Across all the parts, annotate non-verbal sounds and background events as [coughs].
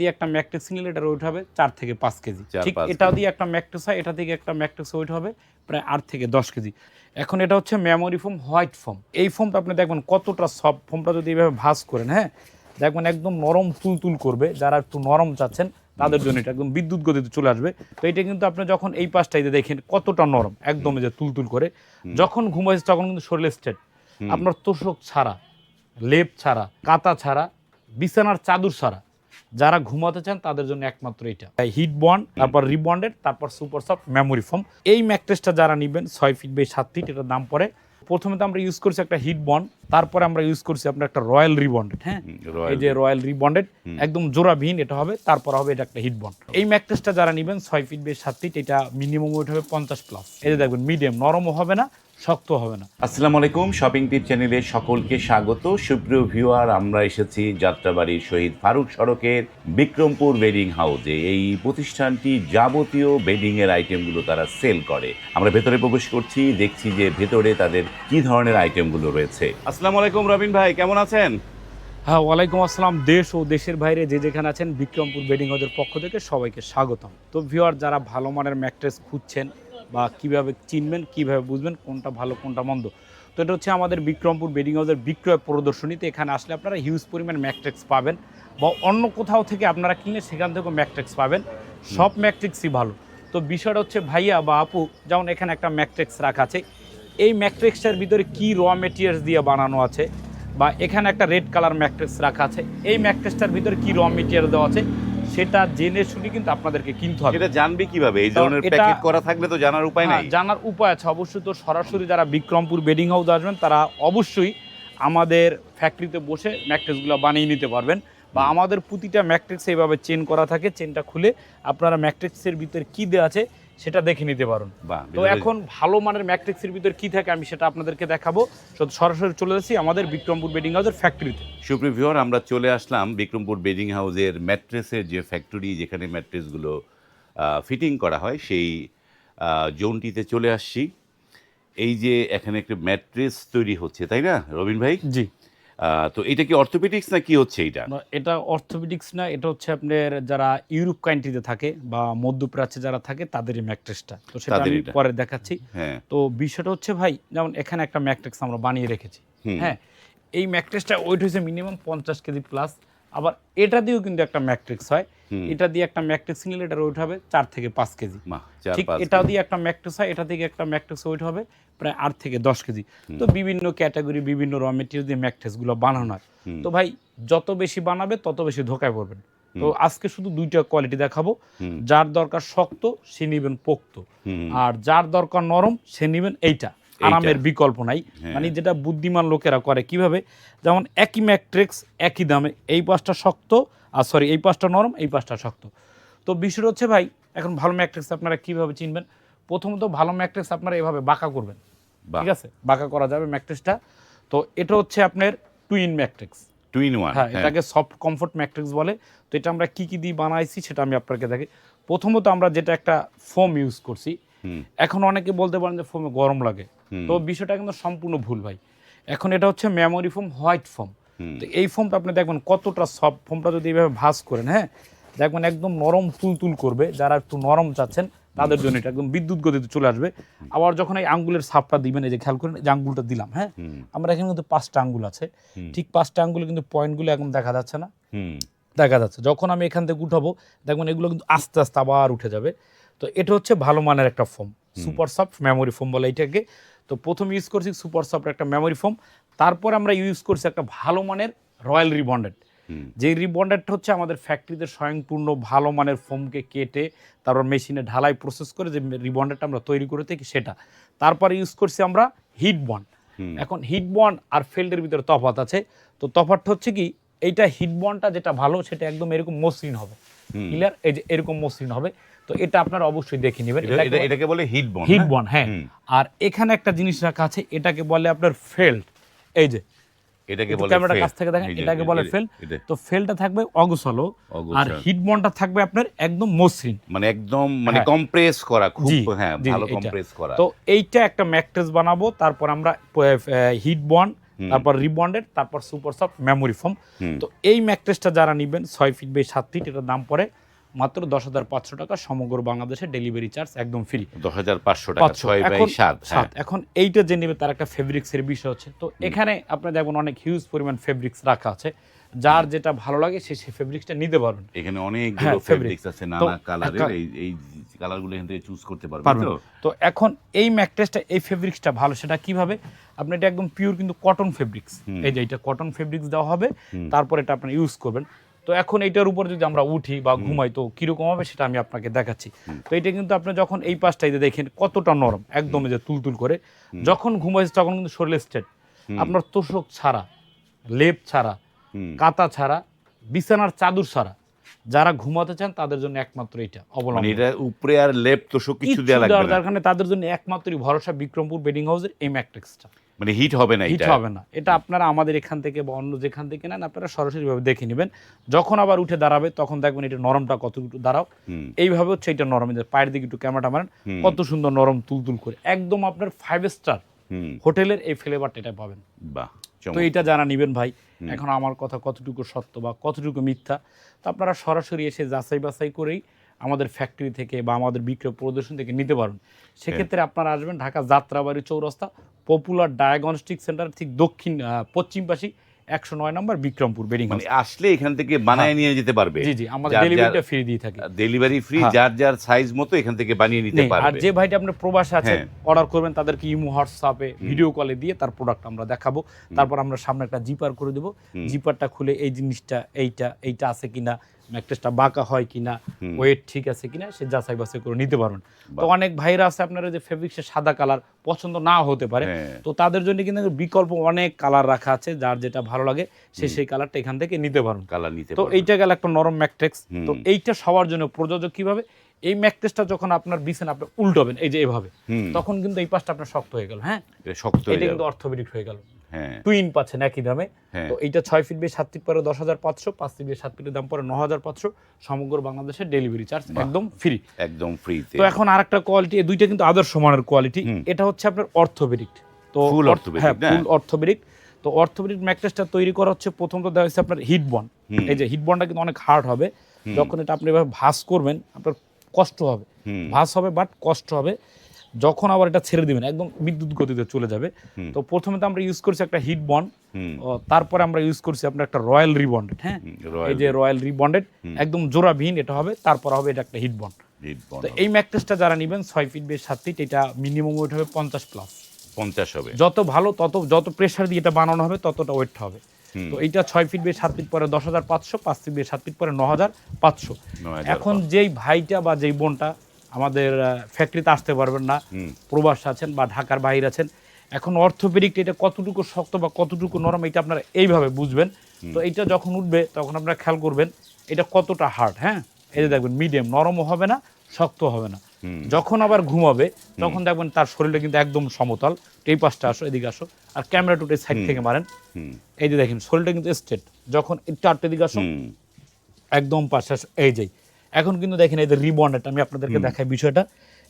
দিয়ে একটা ম্যাট্রিক্স নিলে এটার ওয়েট হবে চার থেকে পাঁচ কেজি। ঠিক এটা দিয়ে একটা ম্যাট্রিক্স হয় এটা থেকে একটা ম্যাট্রিক্স ওয়েট হবে প্রায় আট থেকে দশ কেজি। এখন এটা হচ্ছে মেমোরি ফোম হোয়াইট ফোম এই ফোমটা আপনি দেখবেন কতটা সব ফোমটা যদি এইভাবে ভাঁজ করেন হ্যাঁ দেখবেন একদম নরম তুলতুল করবে। যারা একটু নরম চাচ্ছেন তাদের জন্য এটা একদম বিদ্যুৎ গতিতে চলে আসবে। তো এটা কিন্তু আপনি যখন এই পাশটাইতে দেখেন কতটা নরম একদম যে তুলতুল করে। যখন ঘুমাইছে তখন কিন্তু শরীরের স্টেট আপনার তোষক ছাড়া লেপ ছাড়া কাতা ছাড়া বিছানার চাদর ছাড়া যারা ঘুমাতে চান তাদের জন্য একমাত্র এটা। হিট বন্ড তারপর রিবন্ডেড তারপর সুপার সফট মেমোরি ফোম এই ম্যাট্রেসটা যারা নেবেন ছয় ফিট বাই সাত ফিট এটার দাম পড়ে। প্রথমে তো আমরা ইউজ করছি একটা হিট বন্ড তারপরে আমরা ইউজ করছি আপনার একটা রয়্যাল রিবন্ডেড হ্যাঁ? এই যে রয়্যাল রিবন্ডেড একদম জোড়াবিহীন এটা হবে তারপর হবে এটা একটা হিট বন্ড এই ম্যাট্রেসটা যারা নেবেন ছয় ফিট বাই সাত ফিট এটা মিনিমাম ওয়েট হবে পঞ্চাশ প্লাস এই যে দেখবেন মিডিয়াম নরমও হবে না শক্ত হবে না। আসসালামু আলাইকুম শপিং টিপ চ্যানেলে সকলকে স্বাগত। সুপ্রিয় ভিউয়ার আমরা এসেছি যাত্রাবাড়ির শহীদ ফারুক সড়কের বিক্রমপুর বেডিং হাউসে এই প্রতিষ্ঠানটি যাবতীয় বেডিং এর আইটেমগুলো তারা সেল করে। আমরা ভেতরে প্রবেশ করছি দেখছি যে ভেতরে তাদের কি ধরনের আইটেমগুলো রয়েছে। আসসালামু আলাইকুম রবিন ভাই কেমন আছেন? হ্যাঁ ওয়ালাইকুম আসসালাম। দেশ ও দেশের বাইরে যে যেখানে আছেন বিক্রমপুর বেডিং হাউসের পক্ষ থেকে সবাইকে স্বাগতম। তো ভিউয়ার যারা ভালো মানের ম্যাট্রেস খুঁজছেন বা কীভাবে চিনবেন কীভাবে বুঝবেন কোনটা ভালো কোনটা মন্দ। তো এটা হচ্ছে আমাদের বিক্রমপুর বেডিং হাউসের বিক্রয় প্রদর্শনীতে। এখানে আসলে আপনারা হিউজ পরিমাণ ম্যাট্রিক্স পাবেন বা অন্য কোথাও থেকে আপনারা কিনলে সেখান থেকেও ম্যাট্রিক্স পাবেন। সব ম্যাট্রিক্সই ভালো। তো বিষয়টা হচ্ছে ভাইয়া বা আপু যেমন এখানে একটা ম্যাট্রিক্স রাখা আছে। এই ম্যাট্রিক্সটার ভিতরে কি র মেটেরিয়ালস দিয়ে বানানো আছে? বা এখানে একটা রেড কালার ম্যাট্রেস রাখা আছে। এই ম্যাট্রেসটার ভিতরে কি র মেটেরিয়াল দেওয়া আছে? সেটা জেনে শুনে কিন্তু আপনাদেরকে কিনতে হবে। এটা জানবে কীভাবে? এই ধরনের প্যাকেট করা থাকলে তো জানার উপায় নাই। জানার উপায় আছে। অবশ্যই তো সরাসরি যারা বিক্রমপুর বেডিং হাউস আসবেন তারা অবশ্যই আমাদের ফ্যাক্টরিতে বসে ম্যাট্রেসগুলো বানিয়ে নিতে পারবেন। বা আমাদের প্রতিটা ম্যাট্রিক্স এইভাবে চেন করা থাকে চেনটা খুলে আপনারা ম্যাট্রিক্সের ভিতরে কী দেওয়া আছে সেটা দেখে নিতে পারেন। তো এখন ভালো মানের ম্যাট্রিক্সের ভিতরে কি থাকে আমি সেটা আপনাদেরকে দেখাবো। সরাসরি চলে যাচ্ছি আমাদের বিক্রমপুর বেডিং হাউসের ফ্যাক্টরিতে সুপ্রিয় ভিউয়ার আমরা চলে আসলাম বিক্রমপুর বেডিং হাউসের ম্যাট্রেসের যে ফ্যাক্টরি যেখানে ম্যাট্রেসগুলো ফিটিং করা হয় সেই জোনটিতে চলে আসছি। এই যে এখানে একটা ম্যাট্রেস তৈরি হচ্ছে তাই না রবিন ভাই? জি। তো এটা কি অর্থোপেডিক্স না কি হচ্ছে এটা এটা অর্থোপেডিক্স না এটা হচ্ছে আপনার যারা ইউরোপ কান্ট্রিতে থাকে বা মধ্যপ্রাচ্যে যারা থাকে তাদের ম্যাট্রিক্সটা ম্যাট্রেসটা তো সেটা আমি পরে দেখাচ্ছি। হ্যাঁ। তো বিষয়টা হচ্ছে ভাই যেমন এখানে একটা ম্যাট্রিক্স আমরা বানিয়ে রেখেছি। হ্যাঁ এই ম্যাট্রিক্সটা ওয়েট হয়েছে মিনিমাম পঞ্চাশ কেজি প্লাস আবার এটা দিয়েও কিন্তু একটা ম্যাট্রিক্স হয়। এটা দিয়ে একটা ম্যাট্রিক্স নিলে এটার ওয়েট হবে চার থেকে পাঁচ কেজি। ঠিক এটা দিয়ে একটা ম্যাট্রিক্স হয় এটা থেকে একটা ম্যাট্রিক্স ওয়েট হবে প্রায় আট থেকে দশ কেজি। তো বিভিন্ন ক্যাটাগরি বিভিন্ন র মেটেরিয়াল দিয়ে ম্যাট্রিক্সগুলো বানানো হয়। তো ভাই যত বেশি বানাবে তত বেশি ধোকায় পড়বেন। তো আজকে শুধু দুইটা কোয়ালিটি দেখাবো। যার দরকার শক্ত সে নিবেন পোক্ত। আর যার দরকার নরম সে নিবেন এইটা। আরামের বিকল্প নাই। হ্যাঁ। মানে যেটা বুদ্ধিমান লোকেরা করে কীভাবে? যেমন একই ম্যাট্রিক্স একই দামে। এই পাশটা শক্ত আর সরি এই পাশটা নরম এই পাশটা শক্ত। তো বিষয়টা হচ্ছে ভাই এখন ভালো ম্যাট্রিক্স আপনারা কীভাবে চিনবেন? প্রথমত ভালো ম্যাট্রিক্স আপনারা এভাবে বাঁকা করবেন। ঠিক আছে? বাঁকা করা যাবে ম্যাট্রিক্সটা। তো এটা হচ্ছে আপনার টুইন ম্যাট্রিক্স। টুইন ওয়ান হ্যাঁ এটাকে সফট কমফোর্ট ম্যাট্রিক্স বলে। তো এটা আমরা কি কি দিয়ে বানাইছি সেটা আমি আপনাকে দেখি। প্রথমত আমরা যেটা একটা ফোম ইউজ করছি। এখন অনেকে বলতে পারেন যে ফোমে গরম লাগে। তো বিষয়টা কিন্তু সম্পূর্ণ ভুল ভাই। এখন এটা হচ্ছে মেমোরি ফোম হোয়াইট ফোম তো এই ফোমটা আপনি দেখবেন কতটা সফট ফোমটা যদি এইভাবে ভাঁজ করেন হ্যাঁ দেখবেন একদম নরম তুলতুল করবে। যারা একটু নরম চাচ্ছেন তাদের জন্য এটা একদম বিদ্যুৎ গতিতে চলে আসবে। আবার যখন এই আঙ্গুলের সাপটা দিবেন এই যে খেয়াল করেন যে আঙ্গুলটা দিলাম হ্যাঁ আমরা এখানে কিন্তু পাঁচটা আঙ্গুল আছে। ঠিক পাঁচটা আঙ্গুলে কিন্তু পয়েন্টগুলো এখন দেখা যাচ্ছে না। হুম। দেখা যাচ্ছে। যখন আমি এখান থেকে উঠাবো দেখবেন এগুলো কিন্তু আস্তে আস্তে আবার উঠে যাবে। তো এটা হচ্ছে ভালো মানের একটা foam. Super soft memory foam বলে এটাকে। তো প্রথম ইউজ করছি সুপার সফট একটা মেমোরি ফোম তারপর আমরা ইউজ করছি একটা ভালো মানের রয়্যাল রিবন্ডেড। যে রিবন্ডেডটা হচ্ছে আমাদের ফ্যাক্টরিতে স্বয়ংপূর্ণ ভালো মানের ফোমকে কেটে তারপর মেশিনে ঢালাই প্রসেস করে যে রিবন্ডেডটা আমরা তৈরি করে থাকি সেটা। তারপরে ইউজ করছি আমরা হিট বন্ড এখন হিট বন্ড আর ফিল্ডের ভিতরে তফাত আছে। তো তফাৎটা হচ্ছে কি এইটা হিট বন্ডটা যেটা ভালো সেটা একদম এরকম মসৃণ হবে। ক্লিয়ার এই যে এরকম মসৃণ হবে। তো এটা আপনারা অবশ্যই দেখে নেবেন। এটা- এটা- এটাকে বলে হিট বন হিট বন্ড হ্যাঁ। আর এখানে একটা জিনিস রাখা আছে এটাকে বলে আপনার ফেল্ড এই যে এটাকে বলে কাছ থেকে দেখেন এটাকে বলে ফেল তো ফেলটা থাকবে অগোছালো। আর হিট বন্ডটা থাকবে আপনার একদম মসৃণ। মানে একদম মানে হ্যাঁ। কম্প্রেস করা খুব হ্যাঁ ভালো। কম্প্রেস করা। তো এইটা একটা ম্যাট্রেস বানাবো তারপর আমরা হিট বন্ড তারপর রিবন্ডেড তারপর সুপার সফট মেমোরি ফোম তো এই ম্যাট্রেসটা যারা নেবেন ছয় ফিট বাই সাত ফিট এটার দাম পড়ে মাত্র দশ হাজার পাঁচশো টাকা সমগ্র বাংলাদেশে ডেলিভারি চার্জ একদম ফ্রি দশ হাজার পাঁচশো টাকা ছয় বাই এখন সাত সাত। হ্যাঁ। এখন এইটা যে নেবে তার একটা ফেব্রিক্সের বিষয় হচ্ছে। তো এখানে আপনার দেখবেন অনেক হিউজ পরিমাণ ফেব্রিক্স রাখা আছে। যার যেটা ভালো লাগে সে সেই ফেব্রিক্সটা নিতে পারবেন এখানে অনেকগুলো হ্যাঁ, ফেব্রিক্স আছে নানা কালারের এই এই কালারগুলো এখান থেকে চুজ করতে পারবেন তো তো এখন এই ম্যাট্রেসটা এই ফেব্রিক্সটা ভালো। সেটা কীভাবে? আপনি এটা একদম পিওর কিন্তু কটন ফেব্রিক্স এই যে এটা কটন ফেব্রিক্স দেওয়া হবে। তারপর এটা আপনি ইউজ করবেন। তো এখন এইটার উপর যদি আমরা উঠি বা ঘুমাই তো কীরকম হবে সেটা আমি আপনাকে দেখাচ্ছি। তো এটা কিন্তু আপনি যখন এই পাশটা এই যে দেখেন কতটা নরম একদম এই যে তুলতুল করে যখন ঘুমাইছে তখন কিন্তু শরীরে স্টেট আপনার তোষক ছাড়া লেপ ছাড়া। কাতা ছাড়া বিছানার চাদর ছাড়া যারা ঘুমাতে চান তাদের জন্য একমাত্র এটা মানে অবলম্বন এটা উপরে আর লেপ তোষক কিছু দেওয়া লাগবে দেওয়ার না। তাদের জন্য একমাত্রই ভরসা বিক্রমপুর বেডিং হাউসের এই ম্যাট্রিক্সটা। মানে হিট হবে না হিট হবে না। এটা আপনারা আমাদের এখান থেকে বা অন্য যেখান থেকে নেন আপনারা সরাসরি ভাবে দেখে নেবেন। যখন আবার উঠে দাঁড়াবে তখন দেখবেন এটা নরমটা কতটুকু দাঁড়াও। এইভাবে হচ্ছে এটা নরম পায়ের দিকে একটু ক্যামেরাটা মারেন কত সুন্দর নরম তুলতুল করে। একদম আপনার ফাইভ স্টার হোটেলের এই ফ্লেভারটা এটা পাবেন। বাহ তো এটা জানা নিবেন ভাই এখন আমার কথা কতটুকু সত্য বা কতটুকু মিথ্যা তো আপনারা সরাসরি এসে যাচাই বাছাই করেই আমাদের ফ্যাক্টরি থেকে বা আমাদের বিক্রয় প্রদর্শন থেকে নিতে পারবেন। সেক্ষেত্রে আপনারা আসবেন ঢাকা যাত্রাবাড়ি চৌরাস্তা পপুলার ডায়াগনস্টিক সেন্টার ঠিক দক্ষিণ পশ্চিম পাশে একশো নয় নম্বর বিক্রমপুর বেডিং মানে আসলে এখান থেকে বানিয়ে নিয়ে যেতে পারবে। জি জি আমাদের ডেলিভারিটা ফ্রি দিয়ে থাকি। ডেলিভারি ফ্রি হ্যাঁ। যার যার সাইজ মতো এখান থেকে বানিয়ে নিতে নেই, আর যে ভাইটা আপনি প্রবাসে আছে হ্যাঁ। অর্ডার করবেন তাদেরকে ইমো হোয়াটসঅ্যাপে ভিডিও কলে দিয়ে তার প্রোডাক্ট আমরা দেখাবো। তারপর আমরা সামনে একটা জিপার করে দেবো। জিপারটা খুলে এই জিনিসটা এইটা এইটা আছে কিনা ম্যাট্রেসটা বাঁকা হয় কিনা ওয়েট ঠিক আছে কিনা সে যাচাই বাছাই করে নিতে পারবেন। তো অনেক ভাইরা আছে আপনারা যে ফেব্রিক্সের সাদা কালার পছন্দ না হতে পারে হ্যাঁ। তো তাদের জন্য কিন্তু বিকল্প অনেক কালার রাখা আছে যার যেটা ভালো লাগে সে সেই কালারটা এখান থেকে নিতে পারবেন। কালার নিতে তো এইটা গেল একটা নরম ম্যাট্রিক্স তো এইটা সবার জন্য প্রযোজ্য কীভাবে? এই ম্যাট্রিক্সটা যখন আপনার বিছানা আপনি উল্টাবেন এই যে এভাবে তখন কিন্তু এই পাশটা আপনার শক্ত হয়ে গেল হ্যাঁ? শক্ত হয়ে এটা কিন্তু অর্থোপেডিক হয়ে গেল। টুইন পাচ্ছেন একই দামে। হ্যাঁ। তো এইটা ছয় ফিট বেয়ে সাত ফিট পরে দশ হাজার পাঁচশো পাঁচ ফিট বেয়ে সাত ফিটের দাম পরে ন হাজার পাঁচশো সমগ্র বাংলাদেশের ডেলিভারি চার্জ একদম ফ্রি একদম ফ্রিতে তো। এখন আরেকটা কোয়ালিটি দুইটা কিন্তু আদর্শ মানের কোয়ালিটি এটা হচ্ছে আপনার অর্থোপেডিক তো Full অর্থ- হ্যাঁ? ফুল অর্থোপেডিক তো অর্থোপেডিক ম্যাট্রেসটা তৈরি করা হচ্ছে প্রথম তো দেওয়া হচ্ছে আপনার হিট বন্ড এই যে হিট বন্ডটা কিন্তু অনেক হার্ড হবে। যখন এটা আপনি এভাবে ভাঁজ করবেন আপনার কষ্ট হবে। ভাঁজ হবে বাট কষ্ট হবে। যখন আবার এটা ছেড়ে দিবেন একদম বিদ্যুৎ গতিতে চলে যাবে। তো প্রথমে তো আমরা ইউজ করছি একটা হিট বন্ড তারপরে আমরা ইউজ করছি আপনার একটা রয়্যাল রিবন্ডেড হ্যাঁ? এই যে রয়্যাল রিবন্ডেড একদম জোড়াবিহীন এটা হবে তারপর হবে এটা একটা হিট বন্ড তো এই ম্যাট্রেসটা যারা নেবেন ছয় ফিট বেশ সাত ফিট এটা মিনিমাম ওয়েট হবে পঞ্চাশ প্লাস পঞ্চাশ হবে। যত ভালো তত যত প্রেশার দিয়ে এটা বানানো হবে ততটা ওয়েট হবে। তো এইটা ছয় ফিট বেশ সাত ফিট পরে দশ হাজার পাঁচশো পাঁচ ফিট বেশ সাত ফিট পরে ন হাজার পাঁচশো। এখন যেই ভাইটা বা যেই বোনটা আমাদের ফ্যাক্টরিতে আসতে পারবেন না। প্রবাস আছেন বা ঢাকার বাইরে আছেন। এখন অর্থোপেডিক এটা কতটুকু শক্ত বা কতটুকু নরম এটা আপনারা এইভাবে বুঝবেন। তো এটা যখন উঠবে তখন আপনারা খেয়াল করবেন এটা কতটা হার্ড হ্যাঁ? এই যে দেখবেন মিডিয়াম নরমও হবে না শক্ত হবে না। যখন আবার ঘুমাবে তখন দেখবেন তার শরীরটা কিন্তু একদম সমতল। এই পাশটা আসো এদিকে আসো। আর ক্যামেরা টুটে সাইড থেকে মারেন। এই যে দেখেন শরীরটা কিন্তু স্ট্রেট যখন একটু আটটে দিকে আসো একদম পাশে আসো, এই যে এখন কিন্তু দেখেন এই যে রিবন্ডেড আমি আপনাদেরকে দেখাই বিষয়টা।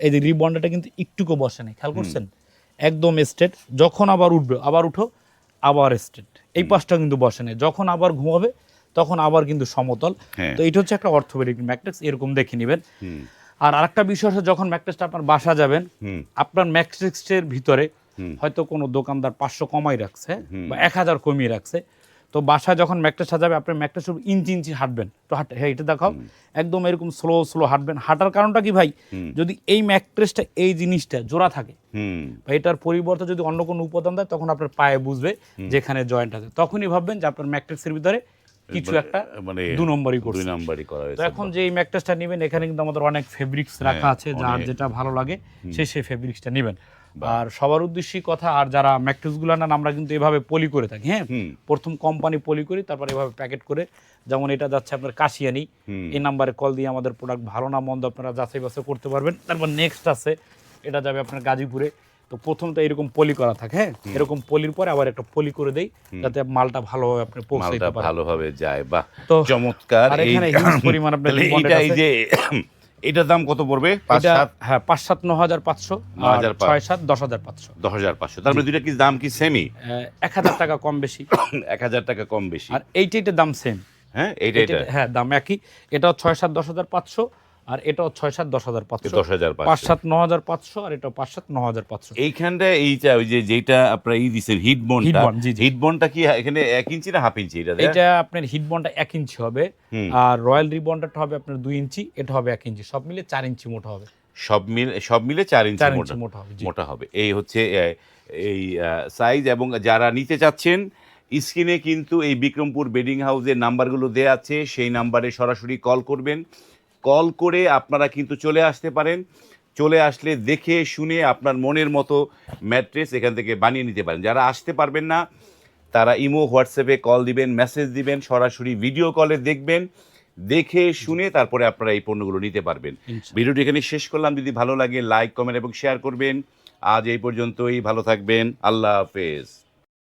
এই যে রিবন্ডেডটা কিন্তু একটুকু বসে নেই খেয়াল করছেন? একদম স্ট্রেট যখন আবার উঠবে আবার উঠো আবার স্ট্রেট এই পাশটা কিন্তু বসে নেই। যখন আবার ঘুমাবে তখন আবার কিন্তু সমতল। হ্যাঁ। তো এটা হচ্ছে একটা অর্থোপেডিক ম্যাট্রিক্স এরকম দেখে নেবেন। আর আরেকটা বিষয় হচ্ছে যখন ম্যাট্রিক্সটা আপনার বাসা যাবেন। আপনার ম্যাট্রিক্সের ভিতরে হয়তো কোনো দোকানদার পাঁচশো কমাই রাখছে বা এক হাজার কমিয়ে রাখছে। তো বাসায় যখন ম্যাট্রেস সাজাবে আপনি ম্যাট্রেস ইঞ্চি ইঞ্চি হাঁটবেন। তো হাঁট হ্যাঁ এটা দেখাও। একদম এরকম স্লো স্লো হাঁটবেন। হাঁটার কারণটা কি ভাই? যদি এই ম্যাট্রেসটা এই জিনিসটা জোড়া থাকে বা এটার পরিবর্তে যদি অন্য কোনো উপাদান দেয় তখন আপনার পায়ে বুঝবে যেখানে জয়েন্ট আছে। তখনই ভাববেন যে আপনার ম্যাকট্রেসের ভিতরে কিছু একটা মানে দু নম্বরই করছে। দুই নাম্বারই করা হয়েছে এখন যে এই ম্যাট্রেসটা নেবেন এখানে কিন্তু আমাদের অনেক ফেব্রিক্স রাখা আছে যার যেটা ভালো লাগে সে সেই ফেব্রিক্সটা নেবেন। আর সবার উদ্দেশ্যই কথা আর যারা ম্যাট্রেসগুলো নেন আমরা কিন্তু এভাবে পলি করে থাকি হ্যাঁ? প্রথম কোম্পানি পলি করি তারপর এভাবে প্যাকেট করে যেমন এটা যাচ্ছে আপনার কাশিয়ানি। এই নাম্বারে কল দিয়ে আমাদের প্রোডাক্ট ভালো না মন্দ আপনারা যাচাই বাছাই করতে পারবেন। তারপর নেক্সট আছে এটা যাবে আপনার গাজীপুরে। তো প্রথম তো এরকম পলি করা থাকে হ্যাঁ? এরকম পলির পরে আবার একটা পলি করে দেই যাতে মালটা ভালোভাবে আপনি পৌঁছাইতে পারেন। ভালোভাবে যায় বাহ। তো চমৎকার এই পরিমাণ এইটা এই যে এটার দাম কত পড়বে? এটা হ্যাঁ পাঁচ সাত ন হাজার পাঁচশো। ছয় সাত দশ হাজার পাঁচশো। দশ হাজার পাঁচশো। তারপরে দুইটা কি দাম কি সেমই এক হাজার টাকা কম বেশি। [coughs] এক হাজার টাকা কম বেশি। আর এইটা এটার দাম সেম হ্যাঁ এইটা এটা। হ্যাঁ দাম একই। এটাও ছয় সাত দশ হাজার পাঁচশো। আর এটাও ছয় সাত দশ হাজার পাঁচশো। দশ হাজার পাঁচ সাত ন হাজার পাঁচশো আর এটাও পাঁচ সাত ন হাজার পাঁচশো। এইখানটা এইটা ওই যে যেটা আপনার এই দিচ্ছেন হিট জি। হিট কি এখানে এক ইঞ্চি না হাফ ইঞ্চি এটা এটা আপনার হিট এক ইঞ্চি হবে। আর রয়্যাল রিবনটা হবে আপনার দুই ইঞ্চি এটা হবে এক ইঞ্চি। সব মিলে চার ইঞ্চি মোটা হবে। সব মিলে সব মিলে চার ইঞ্চি মোটা মোটা হবে মোটা হবে। এই হচ্ছে এই সাইজ এবং যারা নিতে চাচ্ছেন স্ক্রিনে কিন্তু এই বিক্রমপুর বেডিং হাউসের নাম্বারগুলো দেওয়া আছে সেই নাম্বারে সরাসরি কল করবেন। কল করে আপনারা কিন্তু চলে আসতে পারেন। চলে আসলে দেখে শুনে আপনার মনের মতো ম্যাট্রেস এখান থেকে বানিয়ে নিতে পারেন। যারা আসতে পারবেন না তারা ইমো হোয়াটসঅ্যাপে কল দিবেন মেসেজ দিবেন সরাসরি ভিডিও কলে দেখবেন দেখে শুনে তারপরে আপনারা এই পণ্যগুলো নিতে পারবেন। ভিডিওটি এখানে শেষ করলাম। যদি ভালো লাগে লাইক কমেন্ট এবং শেয়ার করবেন। আজ এই পর্যন্তই। ভালো থাকবেন। আল্লাহ হাফেজ।